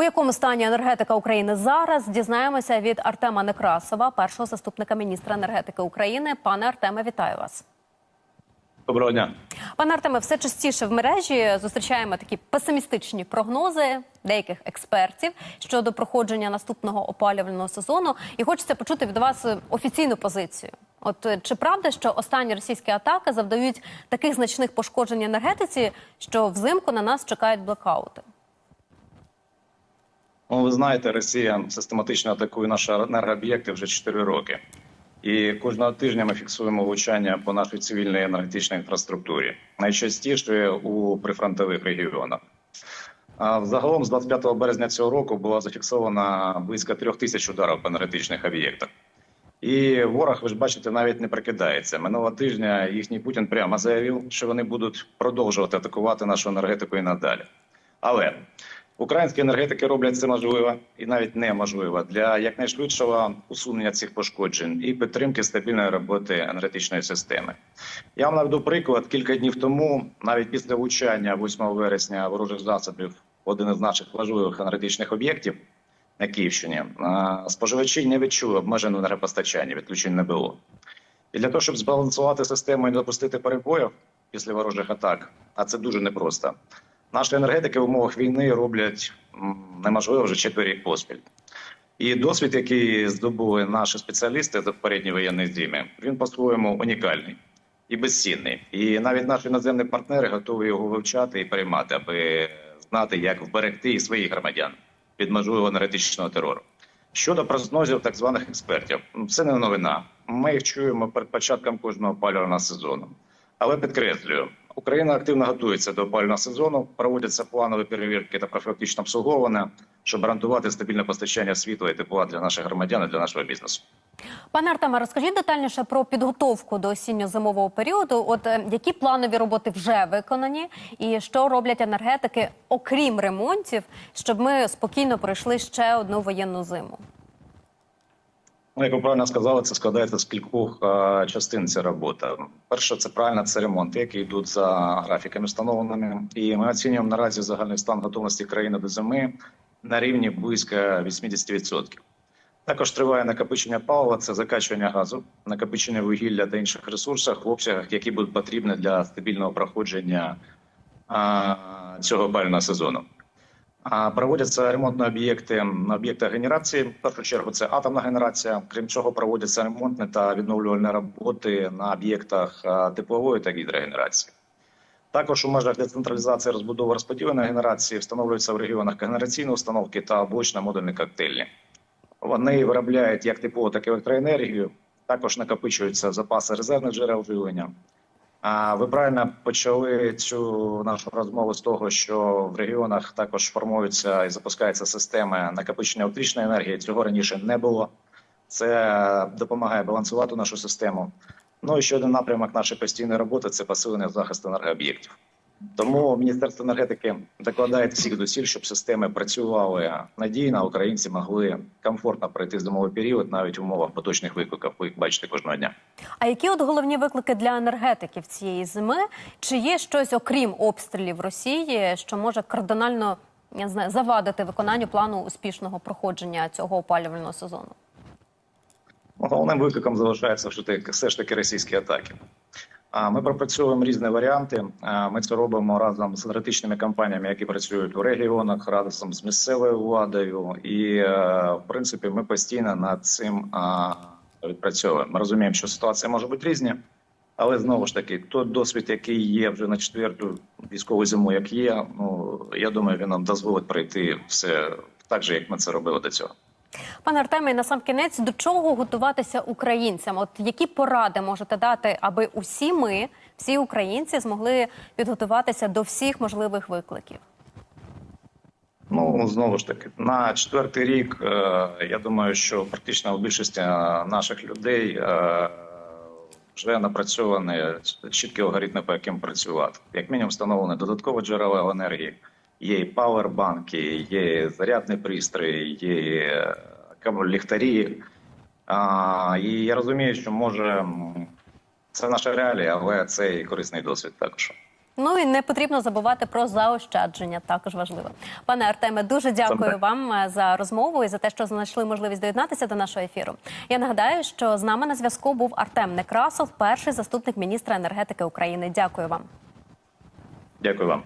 У якому стані енергетика України зараз дізнаємося від Артема Некрасова, першого заступника міністра енергетики України. Пане Артеме, вітаю вас. Доброго дня. Пане Артеме, все частіше в мережі зустрічаємо такі песимістичні прогнози деяких експертів щодо проходження наступного опалювального сезону. І хочеться почути від вас офіційну позицію. От е, чи правда, що останні російські атаки завдають таких значних пошкоджень енергетиці, що взимку на нас чекають блекаути? Ну, ви знаєте, Росія систематично атакує наші енергооб'єкти вже 4 роки. І кожного тижня ми фіксуємо влучання по нашій цивільній енергетичній інфраструктурі, найчастіше у прифронтових регіонах. А Взагалом, з 25 березня цього року було зафіксовано близько трьох тисяч ударів по енергетичних об'єктах. І ворог, ви ж бачите, навіть не прикидається. Минулого тижня їхній Путін прямо заявив, що вони будуть продовжувати атакувати нашу енергетику і надалі. Але українські енергетики роблять це можливо і навіть неможливо для якнайшвидшого усунення цих пошкоджень і підтримки стабільної роботи енергетичної системи. Я вам наведу приклад. Кілька днів тому, навіть після влучання 8 вересня ворожих засобів один із наших важливих енергетичних об'єктів на Київщині, споживачі не відчули обмежене енергопостачання, відключень не було. І для того, щоб збалансувати систему і не допустити перебоїв після ворожих атак, а це дуже непросто. Наші енергетики в умовах війни роблять неможливо вже четверть рік поспіль. І досвід, який здобули наші спеціалісти за попередні воєнні зими, він по-своєму унікальний і безцінний. І навіть наші іноземні партнери готові його вивчати і приймати, аби знати, як вберегти і своїх громадян від можливого енергетичного терору. Щодо прогнозів так званих експертів, це не новина. Ми їх чуємо перед початком кожного опалювального сезону. Але підкреслюю, Україна активно готується до опалювального сезону, проводяться планові перевірки та профілактичне обслуговування, щоб гарантувати стабільне постачання світла і тепла для наших громадян і для нашого бізнесу. Пане Артеме, розкажіть детальніше про підготовку до осінньо-зимового періоду. От е, які планові роботи вже виконані, і що роблять енергетики, окрім ремонтів, щоб ми спокійно пройшли ще одну воєнну зиму? Ну, як ви правильно сказали, це складається з кількох е, частин. Ця робота. Перше, це правильно, це ремонти, які йдуть за графіками встановленими. І ми оцінюємо наразі загальний стан готовності країни до зими на рівні близько 80%. Також триває накопичення палива, це закачування газу, накопичення вугілля та інших ресурсів в обсягах, які будуть потрібні для стабільного проходження а, цього опалювального сезону. Проводяться ремонтні об'єкти на об'єктах генерації. В першу чергу це атомна генерація. Крім цього, проводяться ремонтні та відновлювальні роботи на об'єктах теплової та гідрогенерації. Також у межах децентралізації розбудови розподіленої генерації встановлюються в регіонах генераційні установки та блочно-модульні коктейлі. Вони виробляють як тепло, так і електроенергію. Також накопичуються запаси резервних джерел живлення. А ви правильно почали цю нашу розмову з того, що в регіонах також формуються і запускаються системи накопичення електричної енергії. Цього раніше не було. Це допомагає балансувати нашу систему. Ну і ще один напрямок нашої постійної роботи це посилення захисту енергооб'єктів. Тому Міністерство енергетики докладає всіх зусиль, щоб системи працювали надійно, а українці могли комфортно пройти зимовий період навіть в умовах поточних викликів. Ви їх бачите кожного дня. А які от головні виклики для енергетиків цієї зими? Чи є щось окрім обстрілів Росії, що може кардинально я не знаю, завадити виконанню плану успішного проходження цього опалювального сезону? Ну, Головним викликом залишається все ж таки російські атаки. Ми пропрацьовуємо різні варіанти. Ми це робимо разом з енергетичними компаніями, які працюють у регіонах, разом з місцевою владою. І е, в принципі, ми постійно над цим відпрацьовуємо. Ми розуміємо, що ситуація може бути різні, але знову ж таки, той досвід, який є вже на четверту військову зиму, як є, ну я думаю, він нам дозволить пройти все так же, як ми це робили до цього. Пане Артемі, на сам кінець до чого готуватися українцям? От які поради можете дати, аби усі ми, всі українці, змогли підготуватися до всіх можливих викликів? Ну знову ж таки, на четвертий рік е, я думаю, що практично у більшості е, наших людей е, вже напрацьовані чіткі алгоритми, по яким працювати. Як мінімум, встановлені додаткові джерела енергії. Є і павербанки, є зарядні пристрої, є кам- ліхтарі. А, і я розумію, що може це наша реалія, але це і корисний досвід також. Ну і не потрібно забувати про заощадження. Також важливо. Пане Артеме, дуже дякую вам е, за розмову і за те, що знайшли можливість доєднатися до нашого ефіру. Я нагадаю, що з нами на зв'язку був Артем Некрасов, перший заступник міністра енергетики України. Дякую вам. Дякую вам.